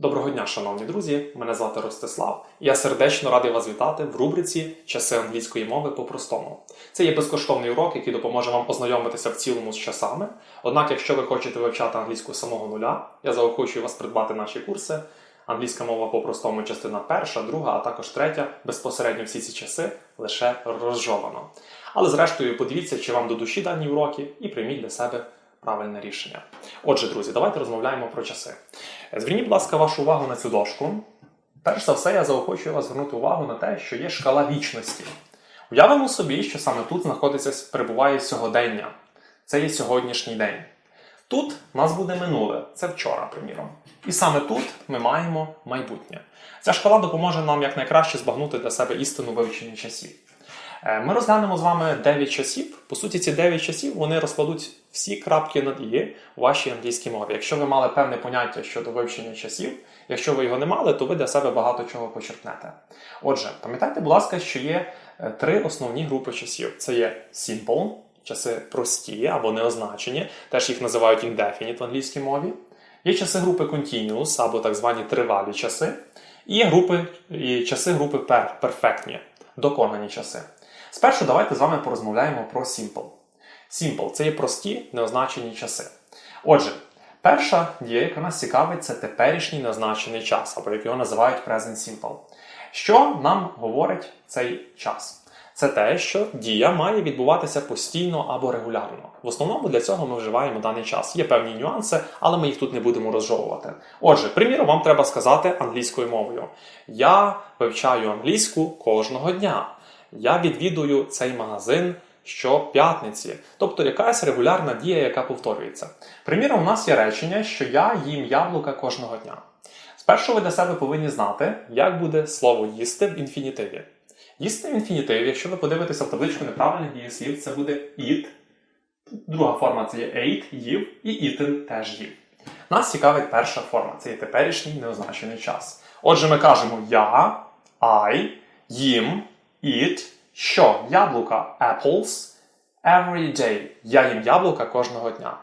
Доброго дня, шановні друзі! Мене звати Ростислав. Я сердечно радий вас вітати в рубриці Часи англійської мови по-простому. Це є безкоштовний урок, який допоможе вам ознайомитися в цілому з часами. Однак, якщо ви хочете вивчати англійську з самого нуля, я заохочую вас придбати наші курси. Англійська мова по-простому, частина перша, друга, а також третя. Безпосередньо всі ці часи лише розжовано. Але зрештою, подивіться, чи вам до душі дані уроки, і прийміть для себе правильне рішення. Отже, друзі, давайте розмовляємо про часи. Зверніть, будь ласка, вашу увагу на цю дошку. Перш за все, я заохочую вас звернути увагу на те, що є шкала вічності. Уявимо собі, що саме тут знаходиться, перебуває сьогодення. Це є сьогоднішній день. Тут у нас буде минуле, це вчора, приміром. І саме тут ми маємо майбутнє. Ця шкала допоможе нам якнайкраще збагнути для себе істину вивчення часів. Е, Ми розглянемо з вами 9 часів. По суті, ці 9 часів вони розкладуть всі крапки над «і» у вашій англійській мові. Якщо ви мали певне поняття щодо вивчення часів, якщо ви його не мали, то ви для себе багато чого почерпнете. Отже, пам'ятайте, будь ласка, що є е, три основні групи часів: це є simple, часи прості або неозначені, теж їх називають indefinite в англійській мові. Є часи групи continuous або так звані тривалі часи, і є групи, і часи групи perfectні, доконані часи. Спершу давайте з вами порозмовляємо про simple. Simple це є прості неозначені часи. Отже, перша дія, яка нас цікавить, це теперішній неозначений час, або як його називають present simple. Що нам говорить цей час? Це те, що дія має відбуватися постійно або регулярно. В основному для цього ми вживаємо даний час. Є певні нюанси, але ми їх тут не будемо розжовувати. Отже, приміром, вам треба сказати англійською мовою: Я вивчаю англійську кожного дня. Я відвідую цей магазин щоп'ятниці, тобто якась регулярна дія, яка повторюється. Приміром, у нас є речення, що я їм яблука кожного дня. Спершу ви для себе повинні знати, як буде слово їсти в інфінітиві. Їсти в інфінітиві, якщо ви подивитеся в табличку неправильних дієслів, це буде eat. Друга форма це є ate, їв, і eaten теж їв. Нас цікавить перша форма, це є теперішній неозначений час. Отже, ми кажемо я, I, їм, eat, що? Яблука apples every day. Я їм яблука кожного дня.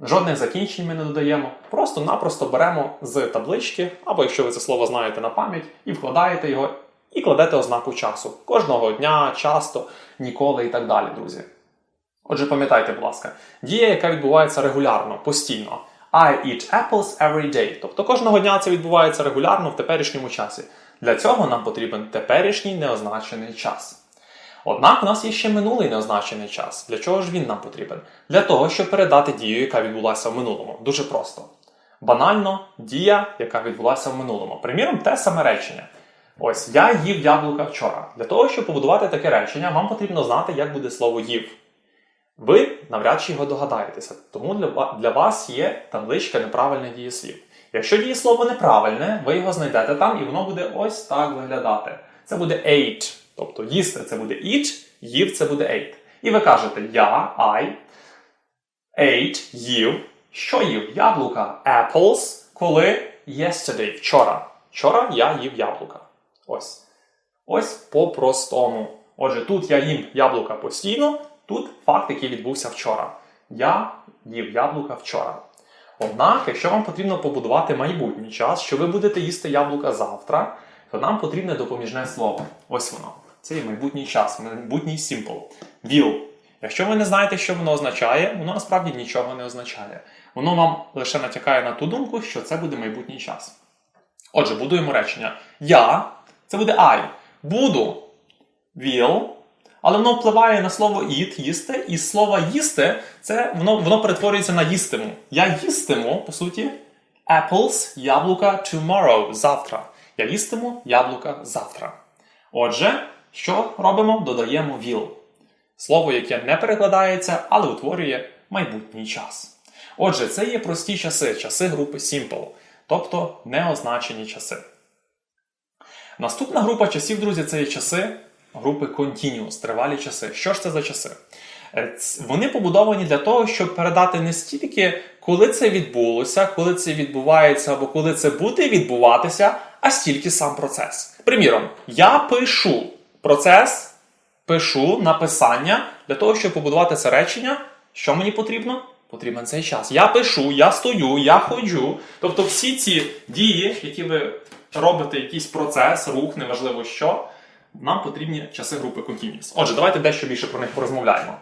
Жодних закінчень ми не додаємо. Просто-напросто беремо з таблички, або якщо ви це слово знаєте на пам'ять, і вкладаєте його, і кладете ознаку часу. Кожного дня, часто, ніколи і так далі, друзі. Отже, пам'ятайте, будь ласка, дія, яка відбувається регулярно, постійно. I eat apples every day. Тобто кожного дня це відбувається регулярно в теперішньому часі. Для цього нам потрібен теперішній неозначений час. Однак у нас є ще минулий неозначений час. Для чого ж він нам потрібен? Для того, щоб передати дію, яка відбулася в минулому. Дуже просто. Банально, дія, яка відбулася в минулому. Приміром, те саме речення. Ось я їв яблука вчора. Для того, щоб побудувати таке речення, вам потрібно знати, як буде слово їв. Ви навряд чи його догадаєтеся, тому для, вас є табличка неправильних дієслів. Якщо дієслово неправильне, ви його знайдете там, і воно буде ось так виглядати. Це буде ate, тобто їсти це буде eat, їв це буде ate. І ви кажете я, I, ate, їв. Що їв? Яблука. Apples, коли yesterday, вчора. Вчора я їв яблука. Ось. Ось по-простому. Отже, тут я їм яблука постійно, тут факт, який відбувся вчора. Я їв яблука вчора. Однак, якщо вам потрібно побудувати майбутній час, що ви будете їсти яблука завтра, то нам потрібне допоміжне слово. Ось воно. Це є майбутній час, майбутній simple. Will. Якщо ви не знаєте, що воно означає, воно насправді нічого не означає. Воно вам лише натякає на ту думку, що це буде майбутній час. Отже, будуємо речення. Я це буде I. Буду will, але воно впливає на слово eat, їсти, і слово їсти це воно, воно перетворюється на їстиму. Я їстиму, по суті, apples, яблука tomorrow, завтра. Я їстиму яблука завтра. Отже, що робимо? Додаємо will. Слово, яке не перекладається, але утворює майбутній час. Отже, це є прості часи, часи групи simple, тобто неозначені часи. Наступна група часів, друзі, це є часи групи continuous, тривалі часи. Що ж це за часи? Е, Вони побудовані для того, щоб передати не стільки, коли це відбулося, коли це відбувається або коли це буде відбуватися, а стільки сам процес. Приміром, я пишу процес, пишу написання для того, щоб побудувати це речення. Що мені потрібно? потрібен цей час. Я пишу, я стою, я ходжу. Тобто всі ці дії, які ви робите, якийсь процес, рух, неважливо що, нам потрібні часи групи continuous. Отже, давайте дещо більше про них порозмовляємо.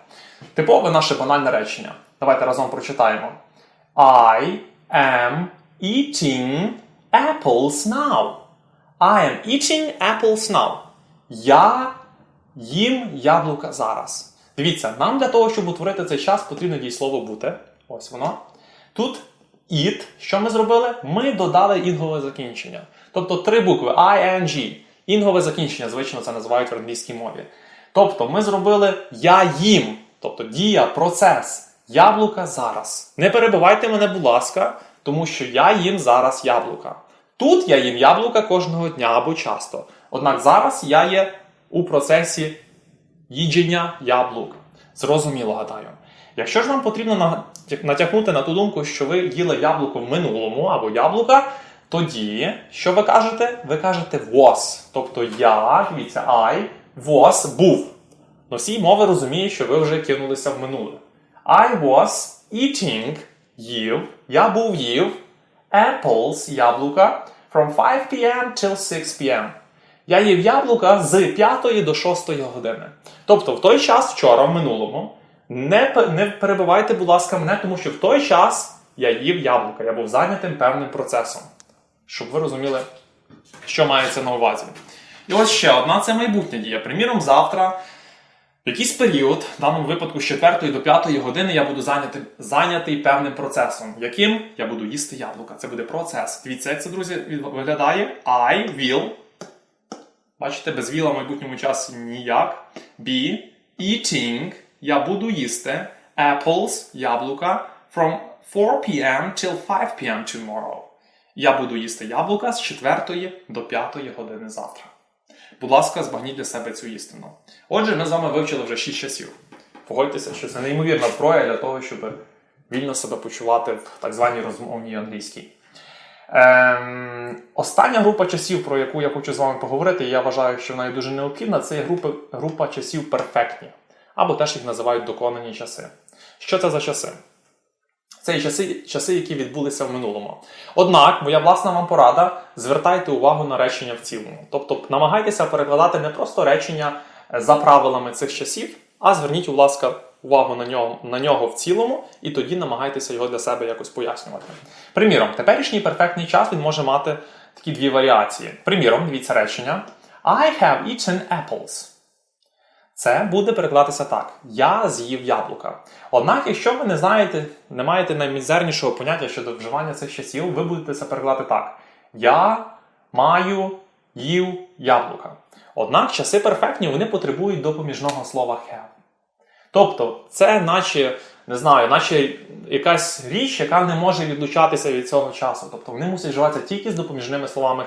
Типове наше банальне речення. Давайте разом прочитаємо. I am eating apples now. I am eating apples now. Я їм яблука зараз. Дивіться, нам для того, щоб утворити цей час, потрібно дієслово бути. Ось воно. Тут it. Що ми зробили? Ми додали інгове закінчення. Тобто три букви ing. Інгове закінчення, звично це називають в англійській мові. Тобто ми зробили я їм. Тобто дія, процес. Яблука зараз. Не перебивайте мене, будь ласка, тому що я їм зараз яблука. Тут я їм яблука кожного дня або часто. Однак зараз я є у процесі їдження яблук. Зрозуміло, гадаю. Якщо ж нам потрібно на- натякнути на ту думку, що ви їли яблуко в минулому або яблука, тоді що ви кажете? Ви кажете was. Тобто я, дивіться, I, was, був. Носій мови розуміє, що ви вже кинулися в минуле. I was eating, їв, я був їв, apples, яблука, from 5 p.m. till 6 p.m. Я їв яблука з 5 до 6 години. Тобто в той час, вчора, в минулому, не, не перебивайте, будь ласка, мене, тому що в той час я їв яблука, я був зайнятим певним процесом. Щоб ви розуміли, що мається на увазі. І ось ще одна це майбутня дія. Приміром, завтра, в якийсь період, в даному випадку з 4 до 5 години, я буду зайнятий, зайнятий певним процесом. Яким я буду їсти яблука. Це буде процес. Дивіться, як це, друзі, виглядає. I will. Бачите, без віла в майбутньому часі ніяк. Be eating. Я буду їсти apples, яблука, from 4 p.m. till 5 p.m. tomorrow. Я буду їсти яблука з 4 до 5 години завтра. Будь ласка, збагніть для себе цю істину. Отже, ми з вами вивчили вже 6 часів. Погодьтеся, що це неймовірна зброя для того, щоб вільно себе почувати в так званій розмовній англійській. Ем, остання група часів, про яку я хочу з вами поговорити, і я вважаю, що вона є дуже необхідна, це є група, група часів перфектні, або теж їх називають доконані часи. Що це за часи? Це є часи, часи, які відбулися в минулому. Однак, моя власна вам порада: звертайте увагу на речення в цілому. Тобто намагайтеся перекладати не просто речення е, за правилами цих часів, а зверніть, будь ласка, увагу на нього, на нього в цілому, і тоді намагайтеся його для себе якось пояснювати. Приміром, теперішній перфектний час він може мати такі дві варіації. Приміром, дивіться речення: I have eaten apples. Це буде перекладатися так: Я з'їв яблука. Однак, якщо ви не знаєте, не маєте наймізернішого поняття щодо вживання цих часів, ви будете це перекладати так: Я маю їв яблука. Однак часи перфектні вони потребують допоміжного слова have. Тобто, це наче, не знаю, наче якась річ, яка не може відлучатися від цього часу. Тобто вони мусять вживатися тільки з допоміжними словами,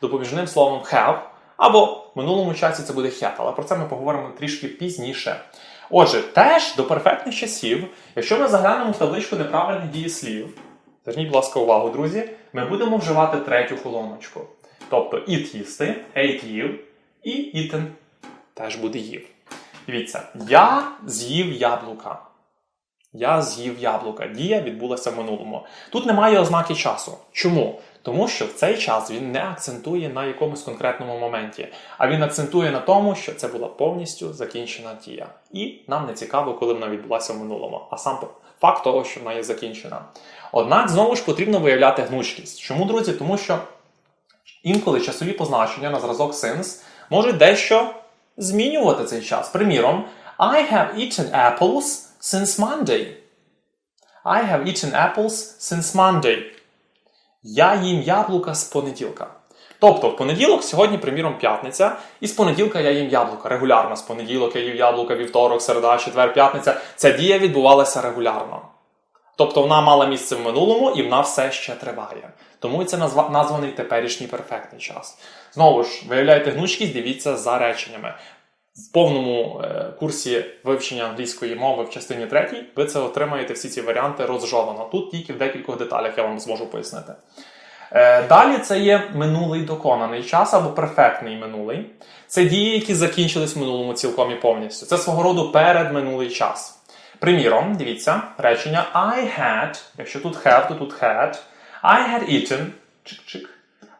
допоміжним словом have, або в минулому часі це буде had, але про це ми поговоримо трішки пізніше. Отже, теж до перфектних часів, якщо ми заглянемо в табличку неправильних дієслів, зверніть, будь ласка, увагу, друзі, ми будемо вживати третю колоночку. Тобто eat їсти, ate їв, і eaten теж буде їв. Дивіться, я з'їв яблука. Я з'їв яблука. Дія відбулася в минулому. Тут немає ознаки часу. Чому? Тому що в цей час він не акцентує на якомусь конкретному моменті, а він акцентує на тому, що це була повністю закінчена дія. І нам не цікаво, коли вона відбулася в минулому, а сам факт того, що вона є закінчена. Однак знову ж потрібно виявляти гнучкість. Чому, друзі? Тому що інколи часові позначення на зразок since можуть дещо змінювати цей час. Приміром, I have eaten apples since Monday. I have eaten apples since Monday. Я їм яблука з понеділка. Тобто, в понеділок, сьогодні, приміром, п'ятниця, і з понеділка я їм яблука регулярно. З понеділок я їв яблука, вівторок, середа, четвер, п'ятниця. Ця дія відбувалася регулярно. Тобто вона мала місце в минулому і вона все ще триває. Тому це назва- названий теперішній перфектний час. Знову ж, виявляйте гнучкість, дивіться за реченнями. В повному е, курсі вивчення англійської мови в частині 3 ви це отримаєте всі ці варіанти розжовано. Тут тільки в декількох деталях я вам зможу пояснити. Е, далі це є минулий доконаний час або перфектний минулий. Це дії, які закінчились в минулому цілком і повністю. Це свого роду передминулий час. Приміром, дивіться, речення I had, якщо тут have, то тут had. I had eaten чик-чик,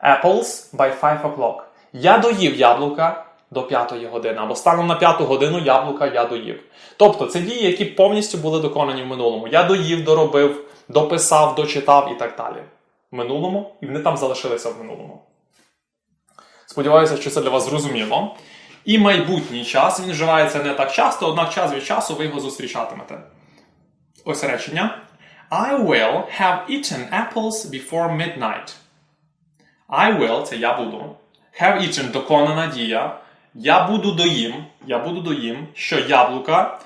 apples by 5 o'clock. Я доїв яблука до 5 години, або станом на 5 годину яблука я доїв. Тобто це дії, які повністю були доконані в минулому. Я доїв, доробив, дописав, дочитав і так далі. В минулому, і вони там залишилися в минулому. Сподіваюся, що це для вас зрозуміло. І майбутній час він вживається не так часто, однак час від часу ви його зустрічатимете. Ось речення. I will have eaten apples before midnight. I will це я буду. Have eaten доконана дія. Я буду доїм. Я буду доїм, що яблука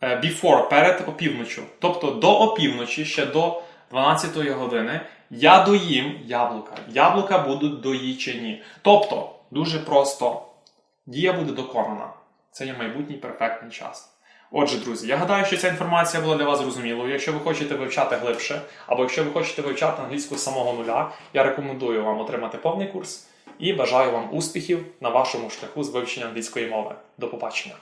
е, before перед опівночю. Тобто до опівночі, ще до 12 години, я доїм яблука. Яблука будуть доїчені. Тобто, дуже просто. Дія буде доконана. Це є майбутній перфектний час. Отже, друзі, я гадаю, що ця інформація була для вас зрозумілою. Якщо ви хочете вивчати глибше, або якщо ви хочете вивчати англійську з самого нуля, я рекомендую вам отримати повний курс і бажаю вам успіхів на вашому шляху з вивчення англійської мови. До побачення!